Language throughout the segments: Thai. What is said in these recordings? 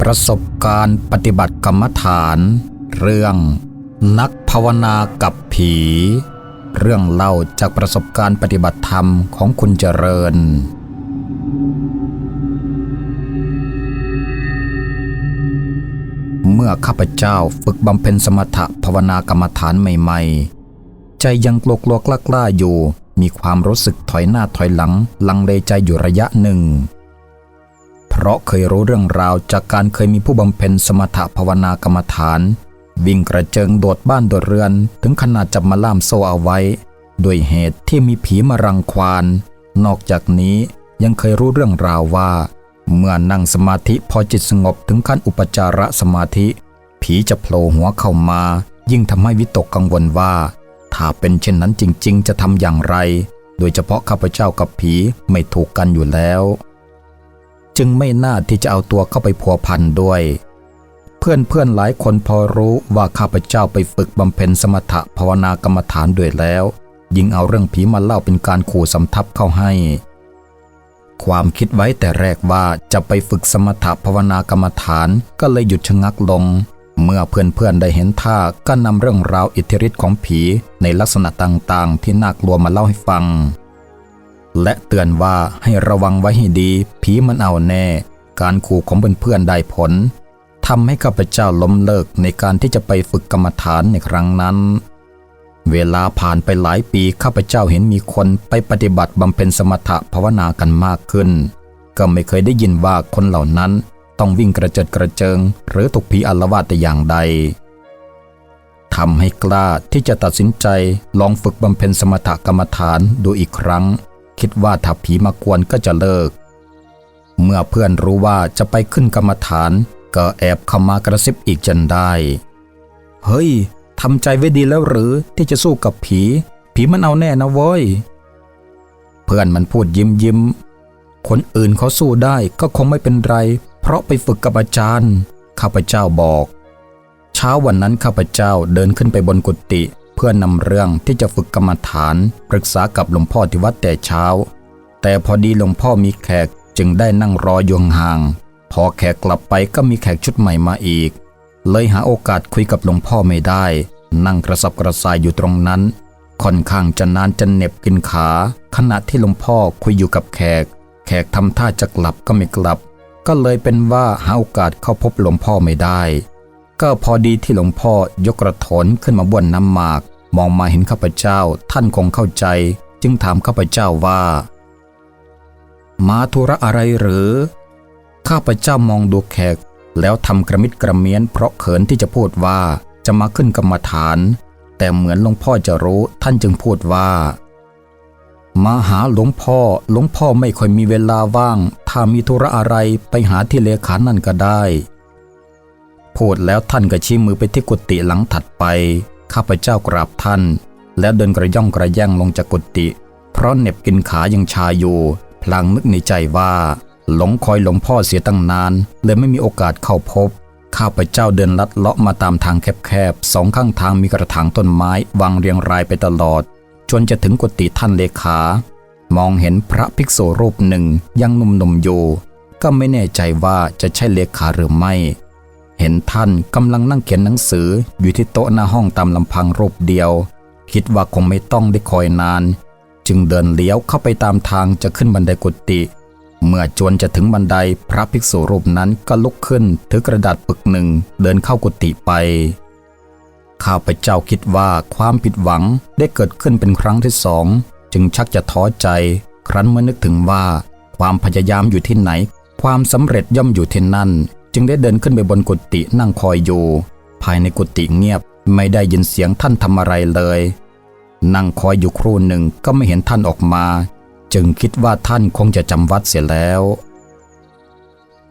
ประสบการณ์ปฏิบัติกรรมฐาน เรื่องนักภาวนากับผี เรื่องเล่าจากประสบการณ์ปฏิบัติธรรมของคุณเจริญ มื่อข้าพเจ้าฝึกบำเพ็ญสมถะภาวนากรรมฐานใหม่ๆ ใจยังกลัวกลัวกล้ากล้าอยู่ มีความรู้สึกถอยหน้าถอยหลัง ลังเลใจอยู่ระยะหนึ่ง เพราะเคยรู้เรื่องราวจากการเคยมีผู้บำเพ็ญสมถะภาวนากรรมฐาน วิ่งกระเจิงโดดบ้านโดดเรือน ถึงขนาดจับมาล่ามโซ่เอาไว้ ด้วยเหตุที่มีผีมารังควาน นอกจากนี้ยังเคยรู้เรื่องราวว่า เมื่อนั่งสมาธิพอจิตสงบถึงขั้นอุปจารสมาธิ ผีจะโผล่หัวเข้ามา ยิ่งทำให้วิตกกังวลว่า ถ้าเป็นเช่นนั้นจริง ๆ จะทำอย่างไร โดยเฉพาะข้าพเจ้ากับผีไม่ถูกกันอยู่แล้ว จึงไม่น่าที่จะเอาตัวเข้าไปพัวพันด้วย เพื่อนเพื่อนๆหลายคนพอรู้ว่าข้าพเจ้าไปฝึกบำเพ็ญสมถะภาวนากรรมฐานด้วยแล้ว ยิ่งเอาเรื่องผีมาเล่าเป็นการขู่สำทับเข้าให้ ความคิดไว้แต่แรกว่าจะไปฝึกสมถะภาวนากรรมฐานก็เลยหยุดชะงักลง เมื่อเพื่อนๆได้เห็นท่าก็นำเรื่องราวอิทธิฤทธิ์ของผีในลักษณะต่างๆ ที่น่ากลัวมาเล่าให้ฟัง และเตือนว่าให้ระวังไว้ให้ดี ผีมันเอาแน่ การขู่ของเพื่อนๆได้ผลทำให้ข้าพเจ้าล้มเลิกในการที่จะไปฝึกกรรมฐานในครั้งนั้น เวลาผ่านไปหลายปีข้าพเจ้าเห็นมีคนไปปฏิบัติบำเพ็ญสมถะภาวนากันมากขึ้น ก็ไม่เคยได้ยินว่าคนเหล่านั้นต้องวิ่งกระเจิดกระเจิง หรือถูกผีอาลวาดแต่อย่างใดทำให้กล้าที่จะตัดสินใจลองฝึกบำเพ็ญสมถกรรมฐานดูอีกครั้ง คิดว่าถ้าผีมากวนก็จะเลิก เมื่อเพื่อนรู้ว่าจะไปขึ้นกรรมฐาน ก็แอบเข้ามากระซิบอีกจนได้ เฮ้ย ทำใจไว้ดีแล้วหรือที่จะสู้กับผี ผีมันเอาแน่นะเว้ย เพื่อนมันพูดยิ้มยิ้ม คนอื่นเขาสู้ได้ก็คงไม่เป็นไร เพราะไปฝึกกับอาจารย์ ข้าพเจ้าบอก เช้าวันนั้นข้าพเจ้าเดินขึ้นไปบนกุฏิเพื่อนนำเรื่องที่จะฝึกกรรมฐาน ปรึกษากับหลวงพ่อที่วัดแต่เช้า แต่พอดีหลวงพ่อมีแขกจึงได้นั่งรออยู่ห่าง พอแขกกลับไปก็มีแขกชุดใหม่มาอีก เลยหาโอกาสคุยกับหลวงพ่อไม่ได้ นั่งกระสับกระส่ายอยู่ตรงนั้น ค่อนข้างจะนานจะเหน็บกินขา ขณะที่หลวงพ่อคุยอยู่กับแขก แขกทำท่าจะกลับก็ไม่กลับ ก็เลยเป็นว่าหาโอกาสเข้าพบหลวงพ่อไม่ได้ ก็พอดีที่หลวงพ่อยกกระโถนขึ้นมาบ้วนน้ำหมาก มองมาเห็นข้าพเจ้า ท่านคงเข้าใจ จึงถามข้าพเจ้าว่า มาธุระอะไรหรือ ข้าพเจ้ามองดูแขก แล้วทำกระมิดกระเมียนเพราะเขินที่จะพูดว่าจะมาขึ้นกรรมฐาน แต่เหมือนหลวงพ่อจะรู้ท่านจึงพูดว่า มาหาหลวงพ่อหลวงพ่อไม่ค่อยมีเวลาว่าง ถ้ามีธุระอะไรไปหาที่เลขานั่นก็ได้ พูดแล้วท่านก็ชี้มือไปที่กุฏิหลังถัดไป ข้าพเจ้ากราบท่าน แล้วเดินกระย่องกระแย่งลงจากกุฏิเพราะเหน็บกินขายังชาอยู่พลางนึกในใจว่า หลงคอยหลวงพ่อเสียตั้งนานเลยไม่มีโอกาสเข้าพบ ข้าพเจ้าเดินลัดเลาะมาตามทางแคบๆสองข้างทางมีกระถางต้นไม้วางเรียงรายไปตลอด จนจะถึงกุฏิท่านเลขา มองเห็นพระภิกษุรูปหนึ่งยังหนุ่มๆอยู่ก็ไม่แน่ใจว่าจะใช่เลขาหรือไม่ เห็นท่านกำลังนั่งเขียนหนังสืออยู่ที่โต๊ะหน้าห้องตามลำพังรูปเดียว คิดว่าคงไม่ต้องได้คอยนาน จึงเดินเลี้ยวเข้าไปตามทางจะขึ้นบันไดกุฏิ เมื่อจวนจะถึงบันไดพระภิกษุรูปนั้นก็ลุกขึ้น ถือกระดาษปึกหนึ่งเดินเข้ากุฏิไป ข้าพเจ้าคิดว่าความผิดหวังได้เกิดขึ้นเป็นครั้งที่สอง จึงชักจะท้อใจ ครั้นเมื่อนึกถึงว่า ความพยายามอยู่ที่ไหน ความสำเร็จย่อมอยู่ที่นั่น จึงได้เดินขึ้นไปบนกุฏินั่งคอยอยู่ ภายในกุฏิเงียบไม่ได้ยินเสียงท่านทำอะไรเลย นั่งคอยอยู่ครู่หนึ่งก็ไม่เห็นท่านออกมา จึงคิดว่าท่านคงจะจำวัดเสียแล้ว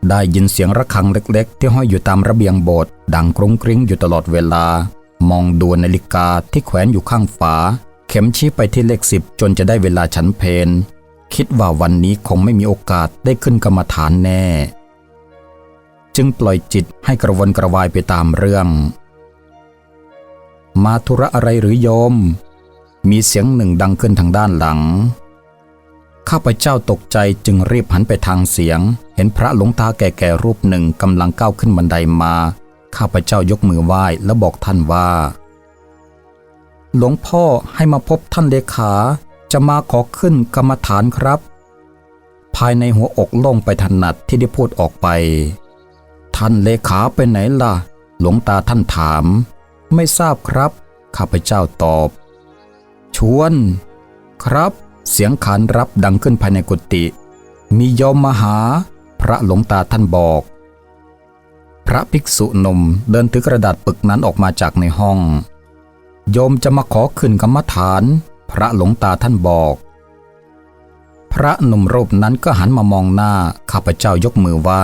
ได้ยินเสียงระฆังเล็กๆ ที่ห้อยอยู่ตามระเบียงโบสถ์ดังกรุงกริ้งอยู่ตลอดเวลา มองดูนาฬิกาที่แขวนอยู่ข้างฝา เข็มชี้ไปที่เลขสิบจนจะได้เวลาฉันเพนคิดว่าวันนี้คงไม่มีโอกาสได้ขึ้นกรรมฐานแน่ จึงปล่อยจิตให้กระวนกระวายไปตามเรื่อง มาธุระอะไรหรือโยม มีเสียงหนึ่งดังขึ้นทางด้านหลัง ข้าพเจ้าตกใจจึงรีบหันไปทางเสียง เห็นพระหลวงตาแก่ๆรูปหนึ่งกำลังก้าวขึ้นบันไดมา ข้าพเจ้ายกมือไหว้และบอกท่านว่า หลวงพ่อให้มาพบท่านเลขา จะมาขอขึ้นกรรมฐานครับ ภายในหัวอกโล่งไปถนัดที่ได้พูดออกไป ท่านเลขาไปไหนล่ะ หลวงตาท่านถาม ไม่ทราบครับ ข้าพเจ้าตอบ ชวน ครับ เสียงขานรับดังขึ้นภายในกุฏิมีโยมมาหา พระหลวงตาท่านบอก พระภิกษุหนุ่มเดินถือกระดาษปึกนั้นออกมาจากในห้อง โยมจะมาขอขึ้นกรรมฐาน พระหลวงตาท่านบอก พระหนุ่มรูปนั้นก็หันมามองหน้าข้าพเจ้ายกมือไหว้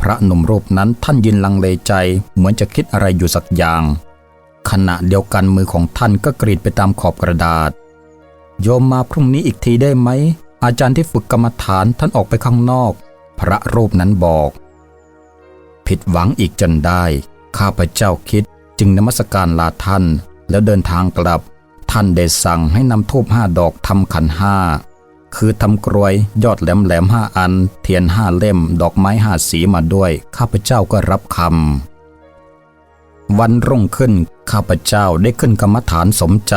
พระหนุ่มรูปนั้นท่านยืนลังเลใจ เหมือนจะคิดอะไรอยู่สักอย่าง ขณะเดียวกันมือของท่านก็กรีดไปตามขอบกระดาษ โยมมาพรุ่งนี้อีกทีได้ไหม อาจารย์ที่ฝึกกรรมฐานท่านออกไปข้างนอก พระรูปนั้นบอก ผิดหวังอีกจนได้ ข้าพเจ้าคิดจึงนมัสการลาท่าน แล้วเดินทางกลับ ท่านได้สั่งให้นำทูบห้าดอกทำขันห้า คือทำกรวยยอดแหลมแหลมห้าอัน เทียนห้าเล่ม ดอกไม้ห้าสีมาด้วย ข้าพเจ้าก็รับคำ วันรุ่งขึ้นข้าพเจ้าได้ขึ้นกรรมฐานสมใจ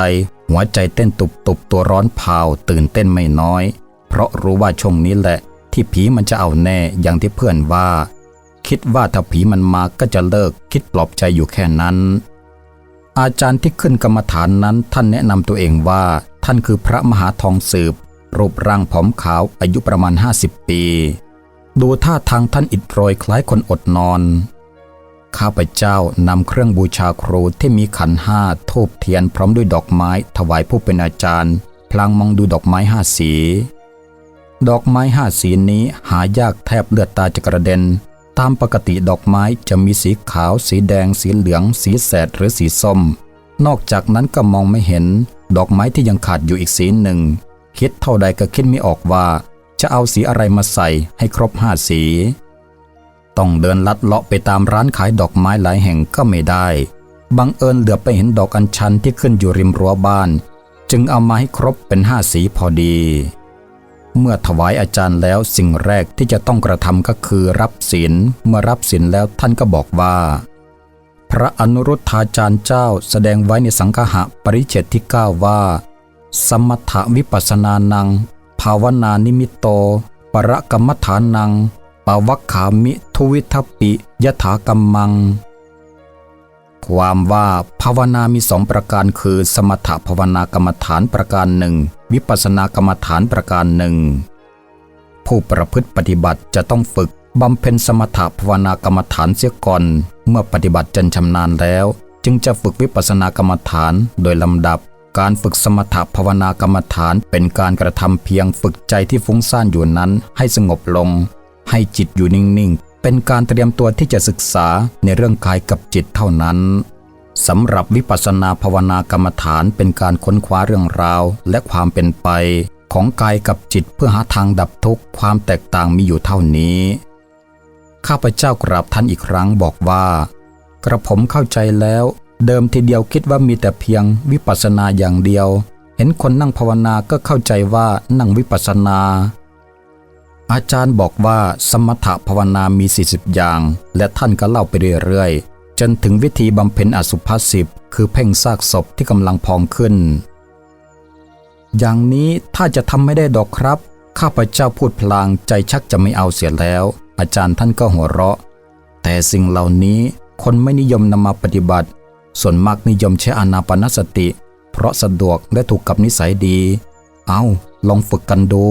หัวใจเต้นตุบตุบตัวร้อนเผาตื่นเต้นไม่น้อย เพราะรู้ว่าช่วงนี้แหละ ที่ผีมันจะเอาแน่อย่างที่เพื่อนว่า คิดว่าถ้าผีมันมาก็จะเลิกคิดปลอบใจอยู่แค่นั้น อาจารย์ที่ขึ้นกรรมฐานนั้นท่านแนะนำตัวเองว่า ท่านคือพระมหาทองสืบ รูปร่างผอมขาวอายุประมาณ 50 ปี ดูท่าทางท่านอิดโรยคล้ายคนอดนอน ข้าพเจ้านำเครื่องบูชาครูที่มีขันห้าทูบเทียนพร้อมด้วยดอกไม้ถวายผู้เป็นอาจารย์ พลางมองดูดอกไม้ห้าสี ดอกไม้ห้าสีนี้หายากแทบเลือดตาจะกระเด็น ตามปกติดอกไม้จะมีสีขาว สีแดง สีเหลือง สีแสดหรือสีส้ม นอกจากนั้นก็มองไม่เห็น ดอกไม้ที่ยังขาดอยู่อีกสีหนึ่ง คิดเท่าใดก็คิดไม่ออกว่า จะเอาสีอะไรมาใส่ให้ครบห้าสี ต้องเดินลัดเลาะไปตามร้านขายดอกไม้หลายแห่งก็ไม่ได้ บังเอิญเหลือไปเห็นดอกอัญชันที่ขึ้นอยู่ริมรั้วบ้าน จึงเอามาให้ครบเป็นห้าสีพอดี เมื่อถวายอาจารย์แล้วสิ่งแรกที่จะต้องกระทำก็คือรับศีล เมื่อรับศีลแล้วท่านก็บอกว่า พระอนุรุทธาจารย์เจ้าแสดงไว้ในสังคหะปริเฉดที่9ว่า สมถวิปัสสนานัง ภาวนานิมิตโต ปรกรรมฐานัง วัคขามิทุวิทัปปิยถากรรมัง ความว่าภาวนามีสองประการคือ สมถภาวนากรรมฐานประการหนึ่ง วิปัสสนากรรมฐานประการหนึ่ง ผู้ประพฤติปฏิบัติจะต้องฝึกบำเพ็ญสมถภาวนากรรมฐานเสียก่อน เมื่อปฏิบัติจนชำนาญแล้ว จึงจะฝึกวิปัสสนากรรมฐานโดยลำดับการฝึกสมถภาวนากรรมฐานเป็นการกระทำเพียงฝึกใจที่ฟุ้งซ่านอยู่นั้นให้สงบลง ให้จิตอยู่นิ่ง ๆ เป็นการเตรียมตัวที่จะศึกษาในเรื่องกายกับจิตเท่านั้นสำหรับวิปัสสนาภาวนากรรมฐานเป็นการค้นคว้าเรื่องราว และความเป็นไป ของกายกับจิตเพื่อหาทางดับทุกข์ความแตกต่างมีอยู่เท่านี้ ข้าพเจ้ากราบท่านอีกครั้งบอกว่า กระผมเข้าใจแล้ว เดิมทีเดียวคิดว่ามีแต่เพียงวิปัสสนาอย่างเดียว เห็นคนนั่งภาวนาก็เข้าใจว่านั่งวิปัสสนา อาจารย์บอกว่าสมถภาวนามี 40 อย่าง และท่านก็เล่าไปเรื่อยๆ จนถึงวิธีบำเพ็ญอสุภาสิบคือเพ่งซากศพที่กำลังพองขึ้น อย่างนี้ถ้าจะทำไม่ได้ดอกครับ ข้าพเจ้าพูดพลางใจชักจะไม่เอาเสียแล้ว อาจารย์ท่านก็หัวเราะ แต่สิ่งเหล่านี้คนไม่นิยมนำมาปฏิบัติ ส่วนมากนิยมใช้อานาปานสติ เพราะสะดวกและถูกกับนิสัยดี เอาลองฝึกกันดู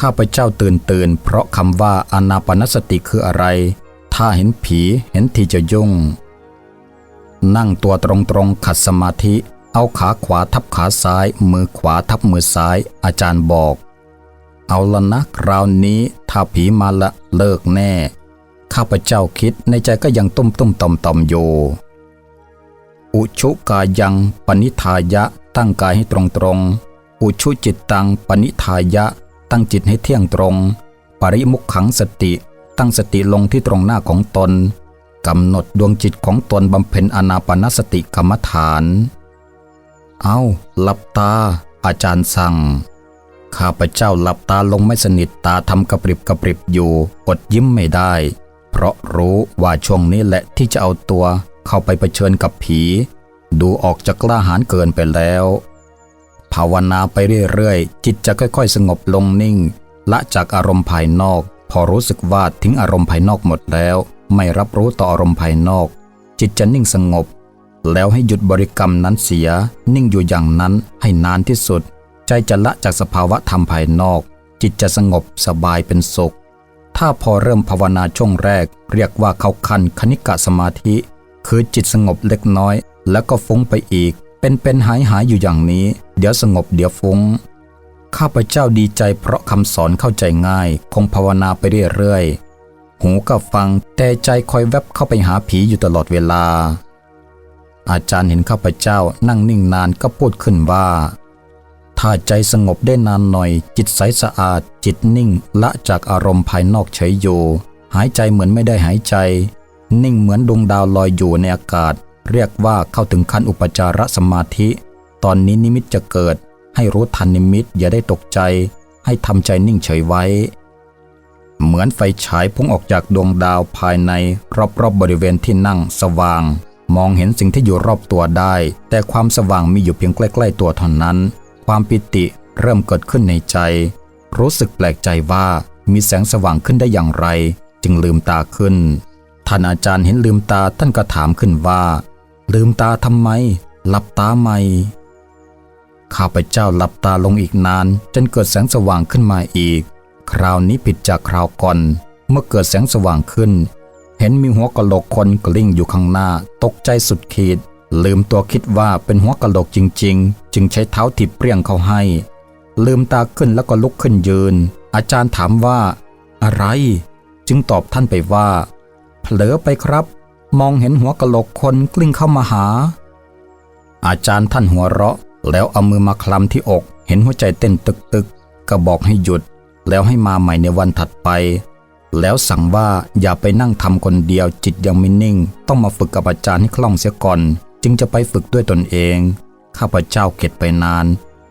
ข้าพเจ้าตื่นตื่นเพราะคำว่าอนาปนสติคืออะไร ถ้าเห็นผีเห็นทีจะยุ่ง นั่งตัวตรงๆขัดสมาธิ เอาขาขวาทับขาซ้าย มือขวาทับมือซ้าย อาจารย์บอก เอาละนะคราวนี้ถ้าผีมาละเลิกแน่ ข้าพเจ้าคิดในใจก็ยังตุ้มตุ้มต่อมต่อมอยู่อุชุกายังปณิทายะตั้งกายให้ตรงตรงๆอุชุจิตตังปณิทายะ ตั้งจิตให้เที่ยงตรง ปริมุขขังสติ ตั้งสติลงที่ตรงหน้าของตนกำหนดดวงจิตของตนบำเพ็ญอนาปานสติกรรมฐาน เอาหลับตา อาจารย์สั่ง ข้าพเจ้าหลับตาลงไม่สนิทตาทำกระปริบกระปริบอยู่ อดยิ้มไม่ได้ เพราะรู้ว่าช่วงนี้แหละที่จะเอาตัว เข้าไปเผชิญกับผี ดูออกจะกล้าหาญเกินไปแล้ว ภาวนาไปเรื่อยๆ จิตจะค่อยๆ สงบลงนิ่ง ละจากอารมณ์ภายนอก พอรู้สึกว่าทิ้งอารมณ์ภายนอกหมดแล้ว ไม่รับรู้ต่ออารมณ์ภายนอก จิตจะนิ่งสงบ แล้วให้หยุดบริกรรมนั้นเสีย นิ่งอยู่อย่างนั้นให้นานที่สุด ใจจะละจากสภาวะธรรมภายนอก จิตจะสงบสบายเป็นสุข ถ้าพอเริ่มภาวนาช่วงแรก เรียกว่าเข้าคันคณิกะสมาธิ คือจิตสงบเล็กน้อย แล้วก็ฟุ้งไปอีก เป็นเป็นหายหายอยู่อย่างนี้ เดี๋ยวสงบเดี๋ยวฟุ้ง ข้าพเจ้าดีใจเพราะคำสอนเข้าใจง่าย คงภาวนาไปเรื่อยๆ หูก็ฟังแต่ใจคอยแวบเข้าไปหาผีอยู่ตลอดเวลา อาจารย์เห็นข้าพเจ้านั่งนิ่งนานก็พูดขึ้นว่า ถ้าใจสงบได้นานหน่อย จิตใสสะอาด จิตนิ่งละจากอารมณ์ภายนอกเฉยอยู่ หายใจเหมือนไม่ได้หายใจ นิ่งเหมือนดวงดาวลอยอยู่ในอากาศ เรียกว่าเข้าถึงขั้นอุปจารสมาธิ ตอนนี้นิมิตจะเกิด ให้รู้ทันนิมิตอย่าได้ตกใจ ให้ทำใจนิ่งเฉยไว้ เหมือนไฟฉายพุ่งออกจากดวงดาวภายใน รอบๆบบริเวณที่นั่งสว่าง มองเห็นสิ่งที่อยู่รอบตัวได้ แต่ความสว่างมีอยู่เพียงใกล้ ๆ ตัวเท่านั้น ความปิติเริ่มเกิดขึ้นในใจ รู้สึกแปลกใจว่ามีแสงสว่างขึ้นได้อย่างไร จึงลืมตาขึ้น ท่านอาจารย์เห็นลืมตาท่านก็ถามขึ้นว่า ลืมตาทำไม หลับตาไหมข้าพเจ้าหลับตาลงอีกนาน จนเกิดแสงสว่างขึ้นมาอีก คราวนี้ผิดจากคราวก่อน เมื่อเกิดแสงสว่างขึ้น เห็นมีหัวกะโหลกคนกลิ้งอยู่ข้างหน้า ตกใจสุดขีด ลืมตัวคิดว่าเป็นหัวกะโหลกจริง ๆ จึงใช้เท้าถีบเปรี้ยงเขาให้ ลืมตาขึ้นแล้วก็ลุกขึ้นยืน อาจารย์ถามว่า อะไร จึงตอบท่านไปว่า เผลอไปครับ มองเห็นหัวกะโหลกคนกลิ้งเข้ามาหา อาจารย์ท่านหัวเราะ แล้วเอามือมาคลำที่อก เห็นหัวใจเต้นตึกๆก็บอกให้หยุด แล้วให้มาใหม่ในวันถัดไป แล้วสั่งว่าอย่าไปนั่งทำคนเดียวจิตยังไม่นิ่ง ต้องมาฝึกกับอาจารย์ให้คล่องเสียก่อน จึงจะไปฝึกด้วยตนเอง ข้าพเจ้าเข็ดไปนาน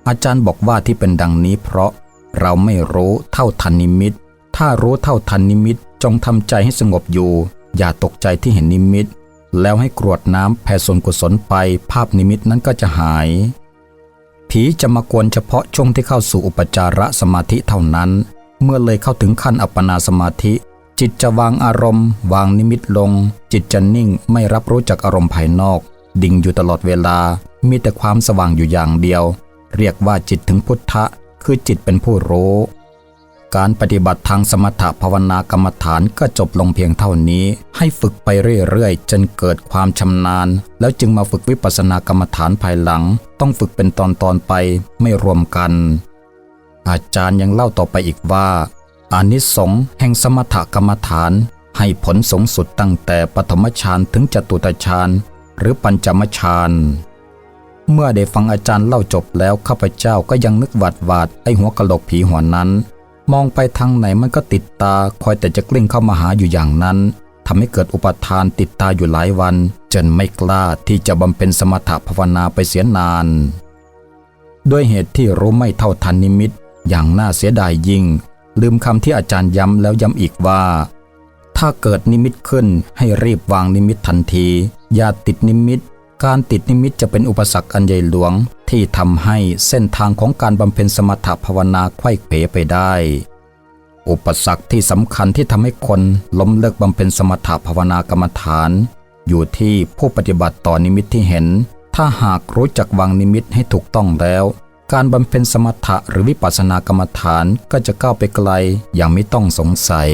อาจารย์บอกว่าที่เป็นดังนี้เพราะเราไม่รู้เท่าทันนิมิต ถ้ารู้เท่าทันนิมิตจงทำใจให้สงบอยู่ อย่าตกใจที่เห็นนิมิต แล้วให้กรวดน้ำแผ่ส่วนกุศลไปภาพนิมิตนั้นก็จะหาย ผีจะมากวนเฉพาะช่วงที่เข้าสู่อุปจารสมาธิเท่านั้น เมื่อเลยเข้าถึงขั้นอัปปนาสมาธิ จิตจะวางอารมณ์ วางนิมิตลง จิตจะนิ่งไม่รับรู้จากอารมณ์ภายนอก ดิ่งอยู่ตลอดเวลา มีแต่ความสว่างอยู่อย่างเดียว เรียกว่าจิตถึงพุทธะคือจิตเป็นผู้รู้ การปฏิบัติทางสมถภาวนากรรมฐานก็จบลงเพียงเท่านี้ ให้ฝึกไปเรื่อยๆ จนเกิดความชำนาญ แล้วจึงมาฝึกวิปัสสนากรรมฐานภายหลัง ต้องฝึกเป็นตอนๆไปไม่รวมกัน อาจารย์ยังเล่าต่อไปอีกว่าอานิสงส์แห่งสมถกรรมฐาน ให้ผลสูงสุดตั้งแต่ปฐมฌานถึงจตุตฌานหรือปัญจมฌานเมื่อได้ฟังอาจารย์เล่าจบแล้วข้าพเจ้าก็ยังนึกหวาดหวาดไอหัวกะโหลกผีหัวนั้น มองไปทางไหนมันก็ติดตาคอยแต่จะกลิ้งเข้ามาหาอยู่อย่างนั้นทำให้เกิดอุปทานติดตาอยู่หลายวัน จนไม่กล้าที่จะบำเพ็ญสมถภาวนาไปเสียนาน ด้วยเหตุที่รู้ไม่เท่าทันนิมิต อย่างน่าเสียดายยิ่ง ลืมคำที่อาจารย์ย้ำแล้วย้ำอีกว่า ถ้าเกิดนิมิตขึ้นให้รีบวางนิมิตทันที อย่าติดนิมิต การติดนิมิตจะเป็นอุปสรรคอันใหญ่หลวง ที่ทำให้เส้นทางของการบำเพ็ญสมถภาวนาไขว้เขวไปได้ อุปสรรคที่สำคัญที่ทำให้คนล้มเลิกบำเพ็ญสมถภาวนากรรมฐาน อยู่ที่ผู้ปฏิบัติต่อนิมิตที่เห็น ถ้าหากรู้จักวางนิมิตให้ถูกต้องแล้ว การบำเพ็ญสมถะหรือวิปัสสนากรรมฐานก็จะก้าวไปไกลอย่างไม่ต้องสงสัย